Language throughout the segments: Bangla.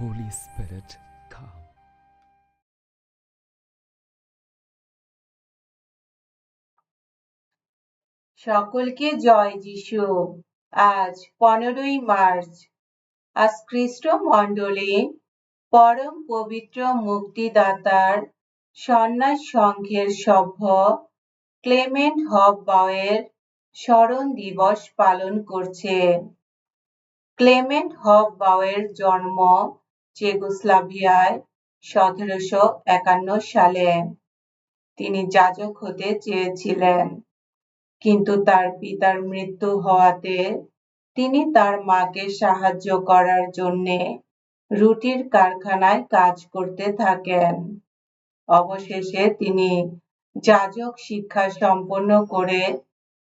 Holy Spirit, come. সকলকে জয় যিশু। আজ পনেরোই মার্চ। আজ খ্রিস্ট মণ্ডলে পরম পবিত্র মুক্তিদাতার সন্ন্যাস সংঘের সভ্য ক্লেমেন্ট হব বাওয়ের স্মরণ দিবস পালন করছে। ক্লেমেন্ট হব বাওয়ের জন্ম চেগুস্লাভিয়ায় সতেরোশো একান্ন সালে তিনি যাজক হতে চেয়েছিলেন। কিন্তু তার পিতার মৃত্যু হওয়াতে তিনি তার মাকে সাহায্য করার জন্যে রুটির কারখানায় কাজ করতে থাকেন। অবশেষে তিনি যাজক শিক্ষা সম্পন্ন করে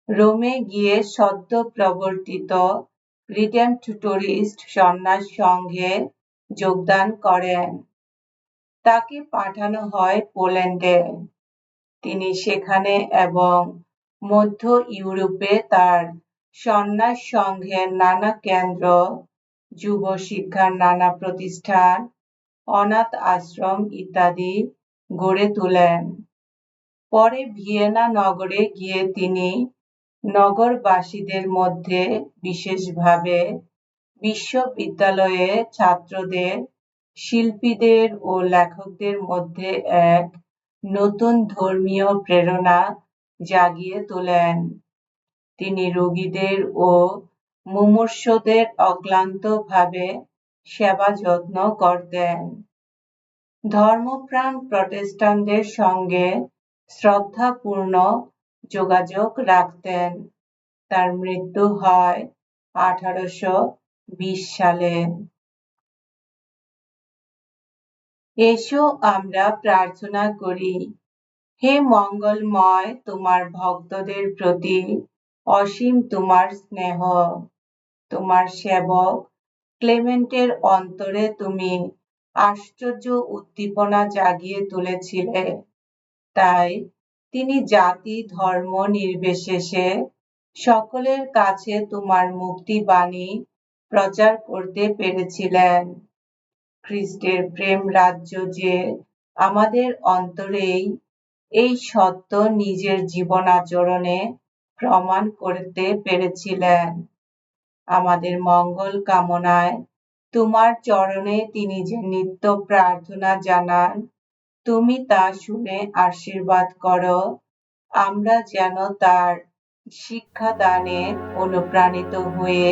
রোমে গিয়ে সদ্য প্রবর্তিত রিডেম্পটোরিস্ট সন্ন্যাস সংঘে যোগদান করেন। তাকে পাঠানো হয় পোল্যান্ডে। তিনি সেখানে এবং মধ্য ইউরোপে তার সন্ন্যাস সংঘের নানা কেন্দ্র, যুব শিক্ষার নানা প্রতিষ্ঠান, অনাথ আশ্রম ইত্যাদি গড়ে তোলেন। পরে ভিয়েনা নগরে গিয়ে তিনি নগরবাসীদের মধ্যে বিশেষভাবে বিশ্ববিদ্যালয়ে ছাত্রদের, শিল্পীদের ও লেখকদের মধ্যে এক নতুন ধর্মীয় প্রেরণা জাগিয়ে তোলেন। তিনি রোগীদের ও মুমূর্ষদের অক্লান্তভাবে সেবা যত্ন করতেন। ধর্মপ্রাণ প্রটেস্টানদের সঙ্গে শ্রদ্ধাপূর্ণ যোগাযোগ রাখতেন। তার মৃত্যু হয় আঠারোশো বিশ সালে এসো আমরা প্রার্থনা করি, হে মঙ্গলময় তোমার ভক্তদের প্রতি, অসীম তোমার স্নেহ। তোমার সেবক, ক্লেমেন্টের অন্তরে তুমি আশ্চর্য উদ্দীপনা জাগিয়ে তুলেছিলে। তাই তিনি জাতি, ধর্ম নির্বিশেষে সকলের কাছে তোমার মুক্তিবাণী প্রচার করতে পেরেছিলেন। খ্রিস্টের প্রেম রাজ্য যে আমাদের অন্তরেই এই সত্য নিজের জীবন আচরণে প্রমাণ করতে পেরেছিলেন। আমাদের মঙ্গল কামনায় তোমার চরণে তিনি যে নিত্য প্রার্থনা জানান, তুমি তা শুনে আশীর্বাদ করো। আমরা যেন তার শিক্ষাদানে অনুপ্রাণিত হয়ে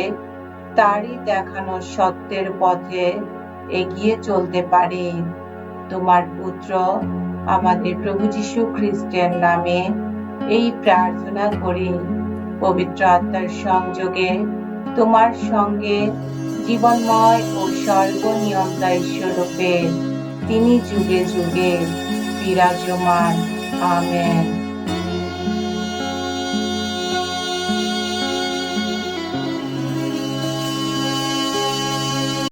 তারই দেখানো সত্যের পথে এগিয়ে চলতে পারি। তোমার পুত্র আমাদের প্রভু যীশু খ্রিস্টের নামে এই প্রার্থনা করি। পবিত্র আত্মার সংযোগে তোমার সঙ্গে জীবনময় ও সর্বনিয়ন্তা স্বরূপে তিনি যুগে যুগে বিরাজমান। আমেন।